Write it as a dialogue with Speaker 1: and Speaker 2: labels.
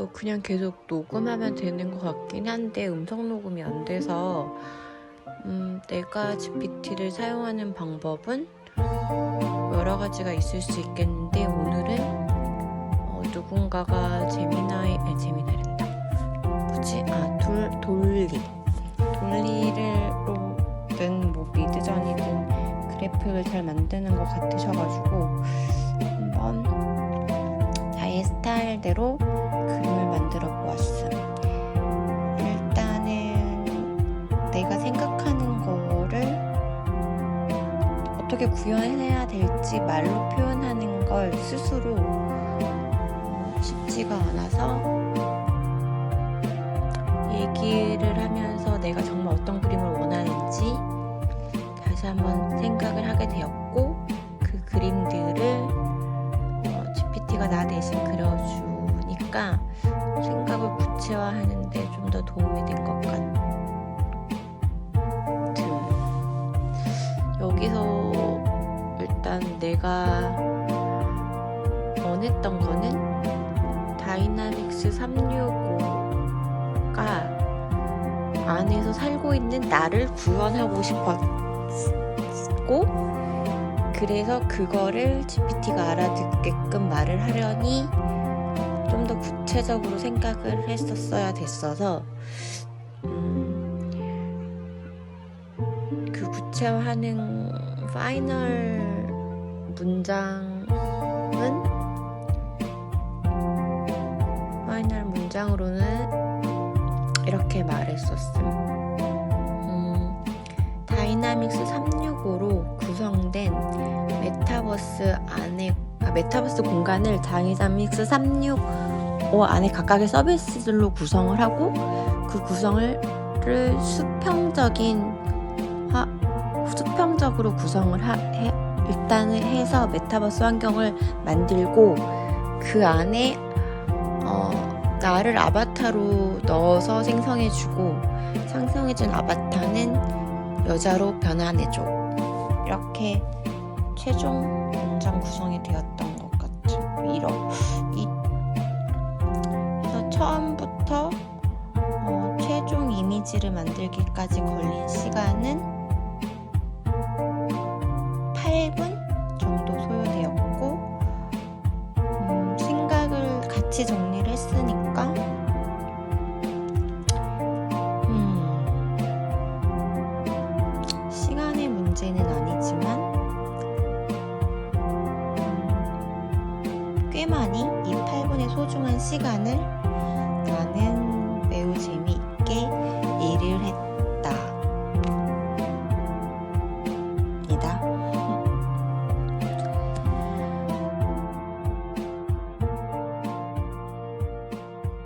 Speaker 1: 이거 그냥 계속 녹음하면 되는 것 같긴 한데 음성 녹음이 안 돼서 음, 내가 GPT를 사용하는 방법은 여러 가지가 있을 수 있겠는데 오늘은 어, 누군가가 제미나이 아니 제미나이란다. 뭐지? 아 돌 돌리. 돌리를로든 뭐 미드전이든 그래픽을 잘 만드는 것 같으셔가지고 한번 나의 스타일대로 보았음. 일단은 내가 생각하는 거를 어떻게 구현해야 될지 말로 표현하는 걸 스스로 쉽지가 않아서 얘기를 하면서 내가 정말 어떤 그림을 원하는지 다시 한번 생각을 하게 되었고 생각을 구체화하는 데 좀 더 도움이 된 것 같음. 여기서 일단 내가 원했던 거는 다이나믹스 365가 안에서 살고 있는 나를 구현하고 싶었고 그래서 그거를 GPT가 알아듣게끔 말을 하려니 좀 더 구체적으로 생각을 했었어야 됐어서 음, 그 구체화하는 파이널 문장은 파이널 문장으로는 이렇게 말했었음. 음, 다이나믹스 365로 구성된 메타버스 안에 아, 메타버스 공간을 다이나믹스 365 안에 각각의 서비스들로 구성을 하고 그 구성을 수평적인 하, 수평적으로 구성을 하, 해, 일단은 해서 메타버스 환경을 만들고 그 안에 어, 나를 아바타로 넣어서 생성해주고 생성해준 아바타는 여자로 변환해줘. 이렇게 최종 문장 구성이 되었던 것 같은 이러 이 그래서 처음부터 어, 최종 이미지를 만들기까지 걸린 시간은 8분 정도 소요되었고 음, 생각을 같이 정리를 했으니까 음, 시간의 문제는 아니지만 음, 꽤 많이 이 8분의 소중한 시간을 나는 매우 재미있게